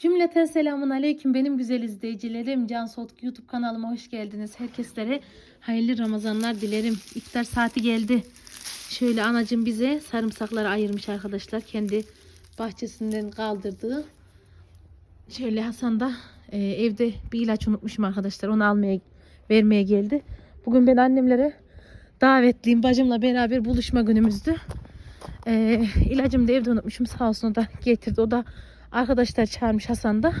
Cümleten selamun aleyküm benim güzel izleyicilerim. Can Sot YouTube kanalıma hoş geldiniz. Herkeslere hayırlı Ramazanlar dilerim. İftar saati geldi. Şöyle anacım bize sarımsakları ayırmış arkadaşlar. Kendi bahçesinden kaldırdığı. Şöyle Hasan da e, evde bir ilaç unutmuşum arkadaşlar. Onu almaya vermeye geldi. Bugün ben annemlere davetliyim. Bacımla beraber buluşma günümüzdü. E, ilacımı da evde unutmuşum. Sağ olsun o da getirdi. O da Arkadaşlar çağırmış Hasan da.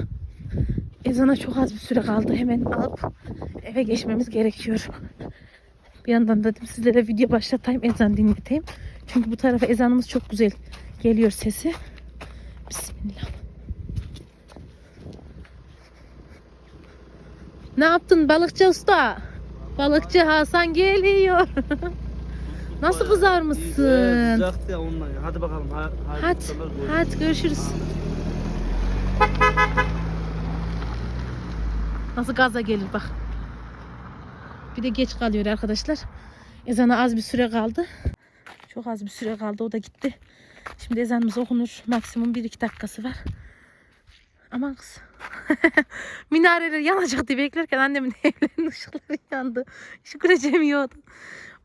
Ezana çok az bir süre kaldı. Hemen alıp eve geçmemiz gerekiyor. Bir yandan dedim sizlere video başlatayım. Ezan dinleteyim. Çünkü bu tarafa ezanımız çok güzel geliyor sesi. Bismillah. Ne yaptın balıkçı usta? Balıkçı Hasan geliyor. Nasıl kızarmışsın? Sıcaktı ya ondan. Hadi bakalım. Ha, hadi. Hadi, hadi görüşürüz. Nasıl gaza gelir bak. Bir de geç kalıyor arkadaşlar. Ezana az bir süre kaldı. Çok az bir süre kaldı. O da gitti. Şimdi ezanımız okunur. Maksimum 1-2 dakikası var. Aman kız. Minareler yanacak diye beklerken annemin evlerinin ışıkları yandı. Hiç göreceğimiyordu.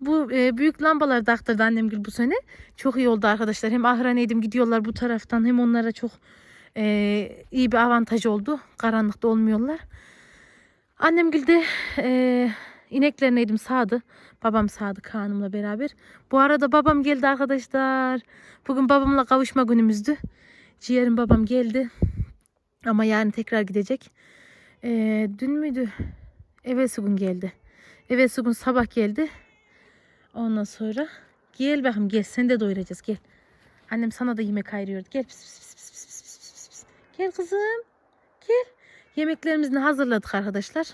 Bu e, büyük lambaları taktırdı annem bu sene. Çok iyi oldu arkadaşlar. Hem ahraneydim gidiyorlar bu taraftan hem onlara çok e, iyi bir avantaj oldu. Karanlıkta olmuyorlar. Annemgil de e, ineklerine sağdı. Babam sağdı Kaan'ımla beraber. Bu arada babam geldi arkadaşlar. Bugün babamla kavuşma günümüzdü. Ciğerim babam geldi. Ama yarın tekrar gidecek. E, dün müydü? Evvelsi gün geldi. Evvelsi gün sabah geldi. Ondan sonra gel bakım gel seni de doyuracağız gel. Annem sana da yemek ayırıyordu. Gel pis pis pis. Gel kızım. Gel. Yemeklerimizi hazırladık arkadaşlar.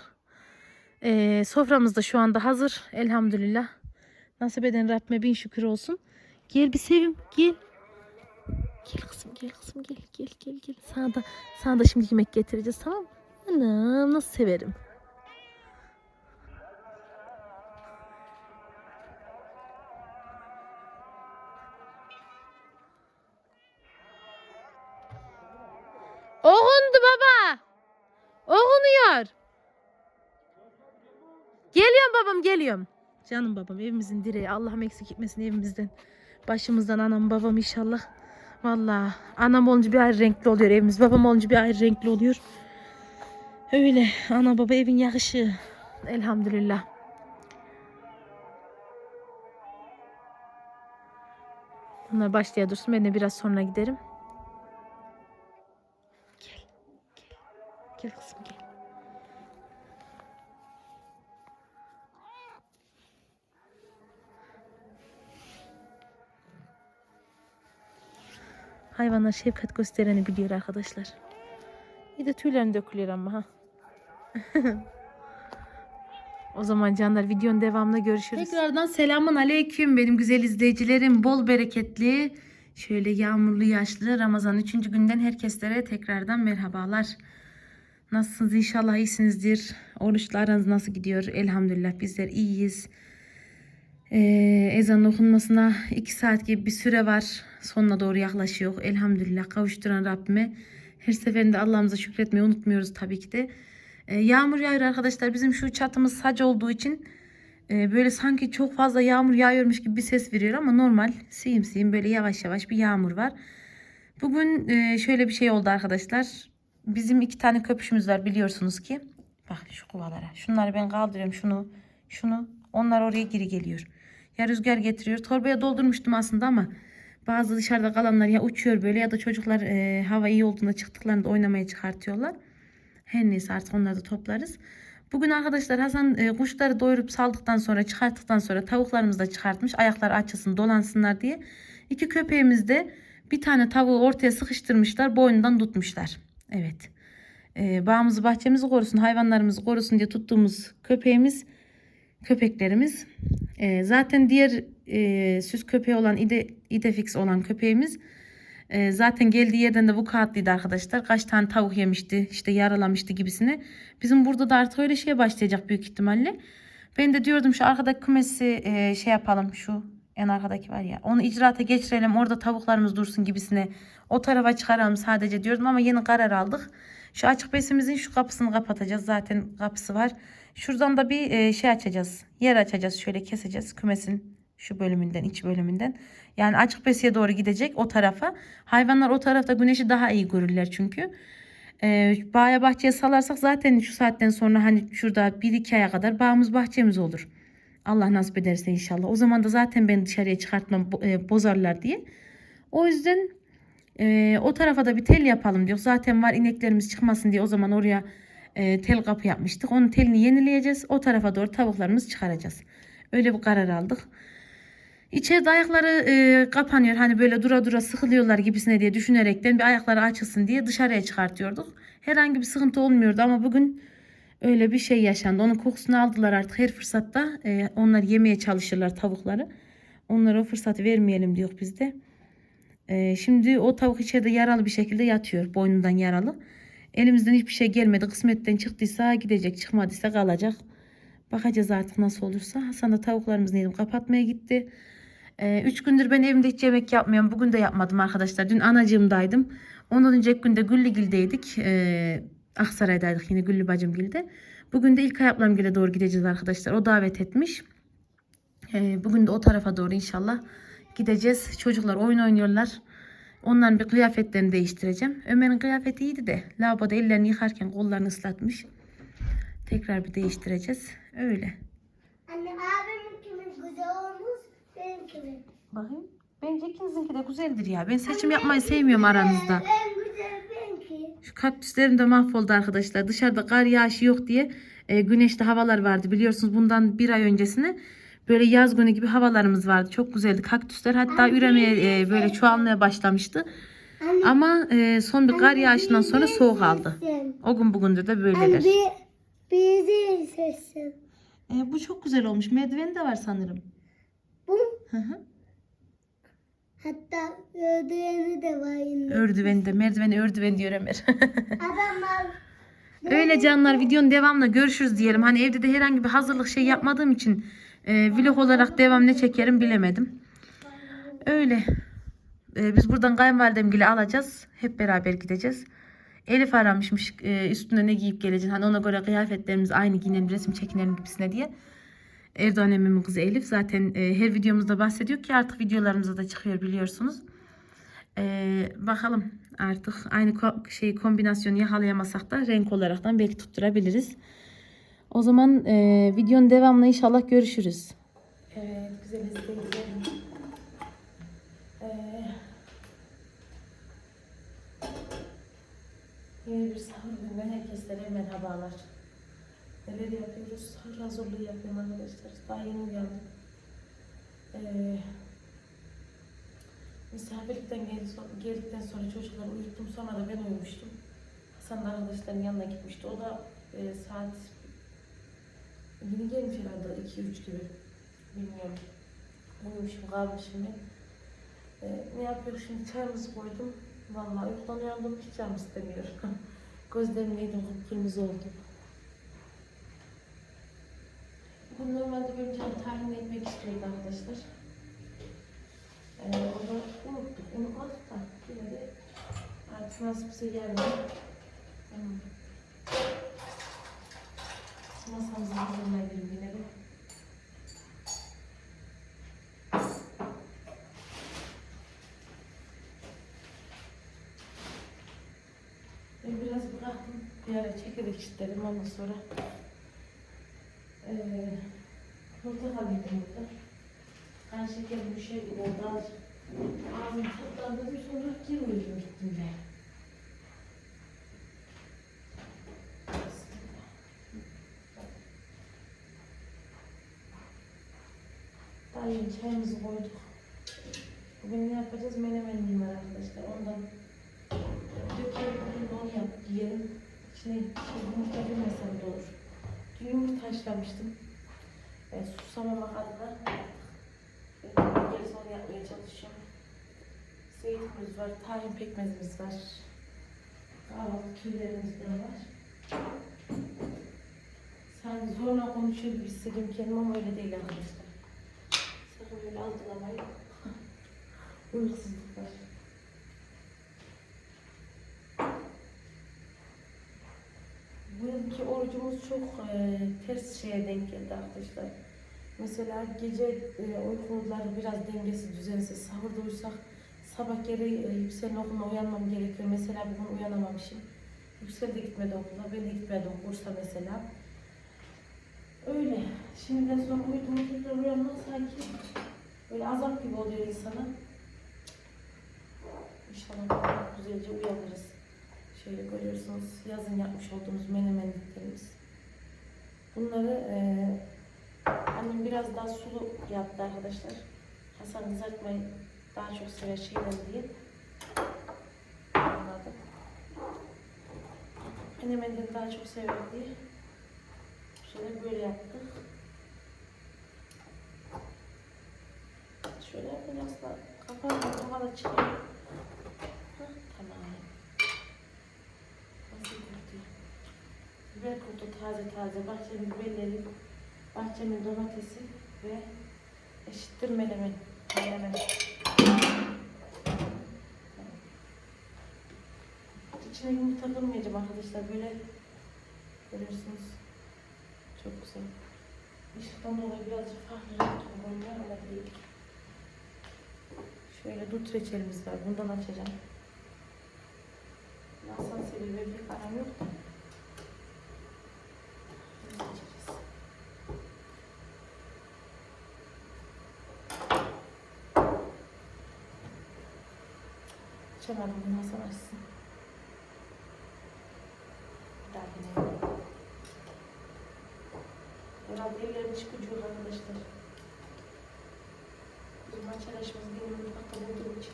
Ee, soframız da şu anda hazır. Elhamdülillah. Nasip eden Rabbime bin şükür olsun. Gel bir sevim. Gel. Gel kızım gel kızım gel gel gel gel. Sana da, sana da şimdi yemek getireceğiz tamam mı? Anam nasıl severim. Babam geliyorum. Canım babam evimizin direği. Allah'ım eksik etmesin evimizden. Başımızdan anam babam inşallah. Vallahi anam olunca bir ayrı renkli oluyor evimiz. Babam olunca bir ayrı renkli oluyor. Öyle ana baba evin yakışı. Elhamdülillah. Bunlar başlaya dursun. Ben de biraz sonra giderim. Gel. Gel. Gel kızım gel. Hayvanlar şefkat göstereni biliyor arkadaşlar. Bir de tüylerini dökülüyor ama ha. o zaman canlar videonun devamında görüşürüz. Tekrardan selamun aleyküm benim güzel izleyicilerim. Bol bereketli, şöyle yağmurlu yaşlı Ramazan 3. günden herkeslere tekrardan merhabalar. Nasılsınız? İnşallah iyisinizdir. Oruçlarınız nasıl gidiyor? Elhamdülillah bizler iyiyiz. Ee, ezan okunmasına 2 saat gibi bir süre var. Sonuna doğru yaklaşıyor. Elhamdülillah kavuşturan Rabbime. Her seferinde Allah'ımıza şükretmeyi unutmuyoruz tabii ki de. Ee, yağmur yağıyor arkadaşlar. Bizim şu çatımız sac olduğu için e, böyle sanki çok fazla yağmur yağıyormuş gibi bir ses veriyor ama normal. Siyim siyim böyle yavaş yavaş bir yağmur var. Bugün e, şöyle bir şey oldu arkadaşlar. Bizim iki tane köpüşümüz var biliyorsunuz ki. Bak şu kovalara. Şunları ben kaldırıyorum. Şunu, şunu. Onlar oraya geri geliyor. Ya rüzgar getiriyor. Torbaya doldurmuştum aslında ama bazı dışarıda kalanlar ya uçuyor böyle ya da çocuklar e, hava iyi olduğunda çıktıklarında oynamaya çıkartıyorlar. Her neyse artık onları da toplarız. Bugün arkadaşlar Hasan e, kuşları doyurup saldıktan sonra çıkarttıktan sonra tavuklarımızı da çıkartmış. Ayakları açılsın dolansınlar diye. İki köpeğimiz de bir tane tavuğu ortaya sıkıştırmışlar. Boynundan tutmuşlar. Evet. E, bağımızı bahçemizi korusun hayvanlarımızı korusun diye tuttuğumuz köpeğimiz köpeklerimiz. E, zaten diğer e, süs köpeği olan ide, idefix olan köpeğimiz e, zaten geldiği yerden de bu kağıtlıydı arkadaşlar. Kaç tane tavuk yemişti işte yaralamıştı gibisine. Bizim burada da artık öyle şeye başlayacak büyük ihtimalle. Ben de diyordum şu arkadaki kümesi e, şey yapalım şu En arkadaki var ya. Onu icraata geçirelim orada tavuklarımız dursun gibisine. O tarafa çıkaralım sadece diyordum ama yeni karar aldık. Şu açık besimizin şu kapısını kapatacağız. Zaten kapısı var. Şuradan da bir e, şey açacağız. Yer açacağız. Şöyle keseceğiz. Kümesin şu bölümünden, iç bölümünden. Yani açık besiye doğru gidecek o tarafa. Hayvanlar o tarafta güneşi daha iyi görürler çünkü. Ee, bağa bahçeye salarsak zaten şu saatten sonra hani şurada 1-2 aya kadar bağımız bahçemiz olur. Allah nasip ederse inşallah. O zaman da zaten ben dışarıya çıkartmam e, bozarlar diye. O yüzden e, o tarafa da bir tel yapalım diyor. Zaten var ineklerimiz çıkmasın diye o zaman oraya e, tel kapı yapmıştık. Onun telini yenileyeceğiz. O tarafa doğru tavuklarımızı çıkaracağız. Öyle bir karar aldık. İçeride ayakları e, kapanıyor. Hani böyle dura dura sıkılıyorlar gibisine diye düşünerekten bir ayakları açılsın diye dışarıya çıkartıyorduk. Herhangi bir sıkıntı olmuyordu ama bugün öyle bir şey yaşandı. Onun kokusunu aldılar artık her fırsatta. E, onlar yemeye çalışırlar tavukları. Onlara o fırsatı vermeyelim diyor biz de. E, şimdi o tavuk içeride yaralı bir şekilde yatıyor. Boynundan yaralı. Elimizden hiçbir şey gelmedi. Kısmetten çıktıysa gidecek. Çıkmadıysa kalacak. Bakacağız artık nasıl olursa. Hasan da tavuklarımızı yedim kapatmaya gitti. Ee, üç gündür ben evimde hiç yemek yapmıyorum. Bugün de yapmadım arkadaşlar. Dün anacığımdaydım. Ondan önceki günde Güllügil'deydik. Ee, Aksaray'daydık yine Güllü bacımgil'de. Bugün de ilk ayaplamgil'e doğru gideceğiz arkadaşlar. O davet etmiş. Ee, bugün de o tarafa doğru inşallah gideceğiz. Çocuklar oyun oynuyorlar. Onların bir kıyafetlerini değiştireceğim. Ömer'in kıyafeti iyiydi de lavaboda ellerini yıkarken kollarını ıslatmış. Tekrar bir değiştireceğiz. Öyle. Anne abimin kimin güzel olmuş, benim kimin. Bakayım. Bence ikinizinki de güzeldir ya. Ben seçim yapmayı sevmiyorum aranızda. En güzel benimki. Şu kaktüslerim de mahvoldu arkadaşlar. Dışarıda kar yağışı yok diye e, güneşli havalar vardı. Biliyorsunuz bundan bir ay öncesine böyle yaz günü gibi havalarımız vardı. Çok güzeldi. Kaktüsler hatta üremeye e, böyle çoğalmaya başlamıştı. Anne, Ama e, son bir kar yağışından sonra soğuk aldı. O gün bugündür de böyleler. de seçsin. E, bu çok güzel olmuş. Merdiveni de var sanırım. Bu Hı hı. Hatta ödüğünü de var yine. Ördüveni de merdiveni ördüven diyor Ömer. Adamlar Öyle canlar videonun devamında görüşürüz diyelim. Hani evde de herhangi bir hazırlık şey yapmadığım için e, vlog olarak devam ne çekerim bilemedim. Öyle. E, biz buradan kayınvalidemgili alacağız. Hep beraber gideceğiz. Elif aramışmış e, üstüne ne giyip geleceksin. Hani ona göre kıyafetlerimiz aynı giyinelim resim çekinelim gibisine diye. Erdoğan emmimin kızı Elif zaten e, her videomuzda bahsediyor ki artık videolarımıza da çıkıyor biliyorsunuz. Ee, bakalım artık aynı ko- şeyi kombinasyonu yakalayamasak da renk olaraktan belki tutturabiliriz. O zaman e, videonun devamında inşallah görüşürüz. Evet güzel izleyicilerim. Ee, yeni bir sahur günden herkeslere merhabalar. Neler yapıyoruz? Sahur hazırlığı yapıyorum arkadaşlar. Daha yeni uyandım. Ee, Misafirlikten geldi, geldikten sonra çocukları uyuttum. Sonra da ben uyumuştum. Hasan da arkadaşların yanına gitmişti. O da e, saat yeni gelmiş herhalde 2-3 gibi. Bilmiyorum. Uyumuşum kalmışım ben. E, ne yapıyoruz şimdi? Çayımızı koydum. Vallahi uykudan uyandım. Hiç canım istemiyor. Gözlerim yedim kıpkırmızı oldu. Bu normalde benim canım tahin etmek istiyordu arkadaşlar. Ee, o da unuttuk, unutmadık da yine de artık nasipse geldi. Tamam. Masamızı hazırlayalım yine de. Ben biraz bıraktım. Bir ara çekirdek istedim ondan sonra portakal yedim burada. Ben şekerim bir şey oldu. Ağzım tutlandı bir sonra geri uyudum gittim. Daha yeni çayımızı koyduk. Bugün ne yapacağız? Menemenim var arkadaşlar. Ondan dökelim, onu yap, yiyelim. İçine şey, yumurta bilmesem de olur. Dün yumurta haşlamıştım. E, susamamak adına Gerisi onu yapmaya çalışıyorum. Zeytinimiz var, tahin pekmezimiz var. Kahvaltı küllerimiz de var. Sanki zorla konuşuyor gibi hissediyorum kendimi ama öyle değil arkadaşlar. Böyle algılamayı. Uykusuzluk var. Bu orucumuz çok e, ters şeye denk geldi arkadaşlar. Mesela gece e, uykuları biraz dengesiz, düzensiz. Sahurda uyusak sabah geri e, Yüksel'in okuluna uyanmam gerekiyor. Mesela bugün uyanamamışım. Yüksel de gitmedi okula, ben de gitmedim kursa mesela. Öyle. Şimdiden sonra uyudum tekrar uyanmak sanki böyle azap gibi oluyor insana. İnşallah güzelce uyanırız. Şöyle görüyorsunuz yazın yapmış olduğumuz menemenliklerimiz. Bunları eee annem biraz daha sulu yaptı arkadaşlar. Hasan kızartmayı daha çok sever şeyden diye. Anladım. Menemenden daha çok sever diye. Şöyle böyle yaptık. Şöyle biraz da kapağı kapağı çıkıyor. Hah, tamam. Nasıl kurtuyor? Biber kurtu taze taze. Bahçemin biberleri, bahçemin domatesi ve eşittir menemen. Menemen. İçine yumurta kırmayacağım arkadaşlar. Böyle görüyorsunuz. Çok güzel. Işıktan dolayı birazcık farklı renk görünüyor ama değil. Şöyle dut reçelimiz var. Bundan açacağım. Hasan seviyor. Benim pek aram yok da. Bunu açacağız. Açamadım bunu Hasan açsın. Deneyelim. Herhalde ellerim hiç gücü yok arkadaşlar. Bizim arkadaşımız benim mutfakta bulduğum için.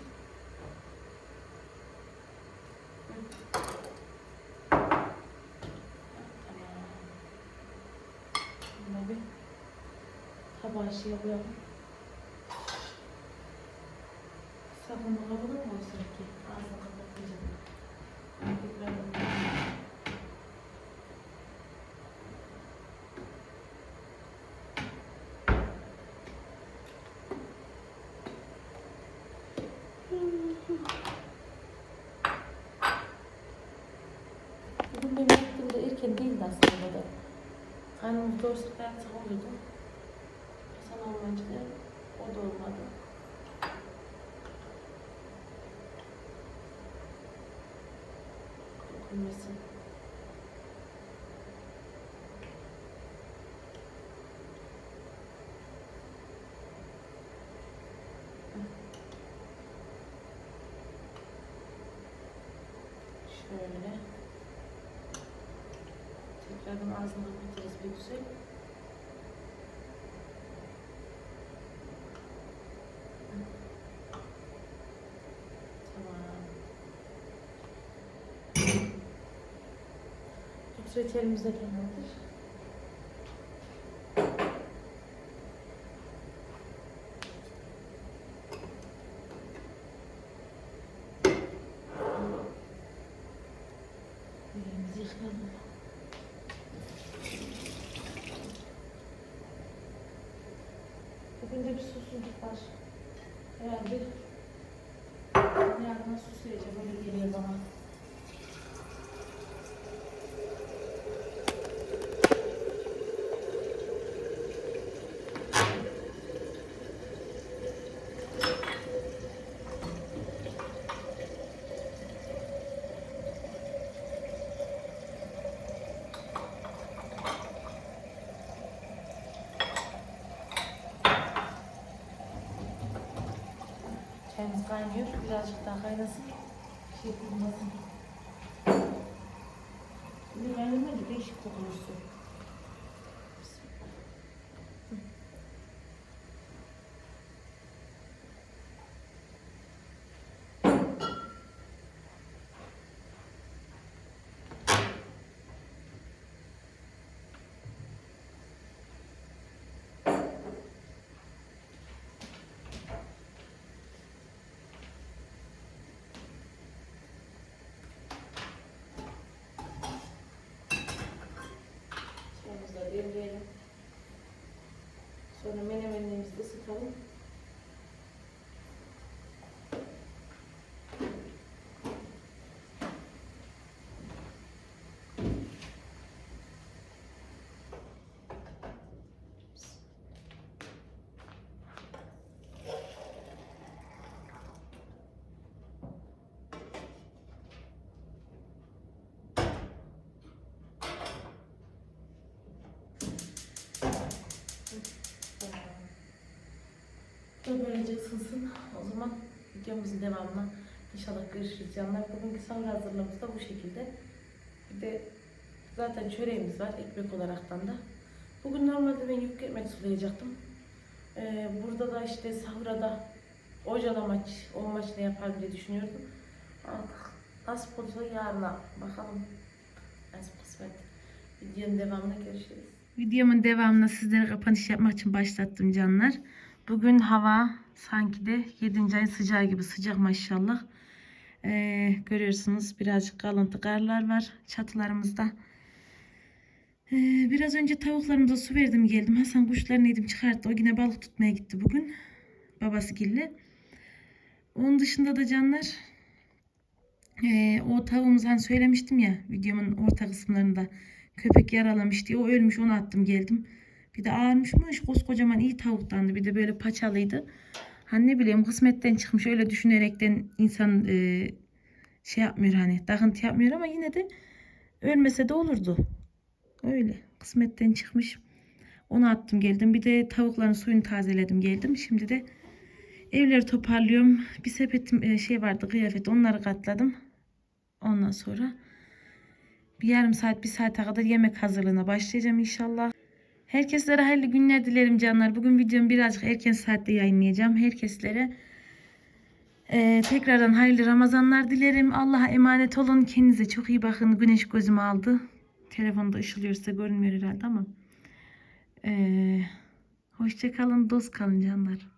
Tamam. Bunu bir tabağa şey koyalım. Sabunla kabını mı olsak ki? Ağzını kapatacağım. Tekrar yapalım. Bugün benim erken değildi aslında da. Karnımız doyursak da yatsak olurdu. Hasan olmayınca da o da olmadı. Dokunmasın. Şöyle. Ağzını kapatırız bir güzel. Tamam. Tut reçelimiz de tamamdır. Bugün de bir susuzluk var. Herhalde yarına susayacak öyle geliyor bana. Çayımız kaynıyor. Birazcık daha kaynasın. Şey kurmasın. Bir kaynamıyor değişik kokuyor su. Çayımızı da demleyelim. Sonra menemenlerimizi de ısıtalım. iyice ısınsın. O zaman videomuzun devamına inşallah görüşürüz canlar. Bugünkü sahur hazırlığımız da bu şekilde. Bir de zaten çöreğimiz var ekmek olaraktan da. Bugün normalde ben yufka ekmek sulayacaktım. Ee, burada da işte sahura da ocalamaç, o maç ne yaparım diye düşünüyordum. Artık nasip olursa yarına bakalım. Nasip kısmet. Videonun devamında görüşürüz. Videomun devamında sizlere kapanış yapmak için başlattım canlar. Bugün hava sanki de 7. ayın sıcağı gibi sıcak maşallah. Ee, görüyorsunuz birazcık kalıntı karlar var çatılarımızda. Ee, biraz önce tavuklarımıza su verdim geldim. Hasan kuşlarını yedim çıkarttı. O yine balık tutmaya gitti bugün. Babası gille. Onun dışında da canlar ee, o tavuğumuz hani söylemiştim ya videomun orta kısımlarında köpek yaralamış diye o ölmüş onu attım geldim. Bir de ağırmışmış koskocaman iyi tavuktandı bir de böyle paçalıydı. Hani ne bileyim kısmetten çıkmış öyle düşünerekten insan e, şey yapmıyor hani takıntı yapmıyor ama yine de ölmese de olurdu. Öyle kısmetten çıkmış. Onu attım geldim. Bir de tavukların suyunu tazeledim geldim. Şimdi de evleri toparlıyorum. Bir sepetim e, şey vardı kıyafet onları katladım. Ondan sonra bir yarım saat bir saate kadar yemek hazırlığına başlayacağım inşallah. Herkeslere hayırlı günler dilerim canlar. Bugün videomu birazcık erken saatte yayınlayacağım. Herkeslere e, tekrardan hayırlı Ramazanlar dilerim. Allah'a emanet olun. Kendinize çok iyi bakın. Güneş gözümü aldı. Telefonda ışılıyor size görünmüyor herhalde ama. E, hoşça dost kalın canlar.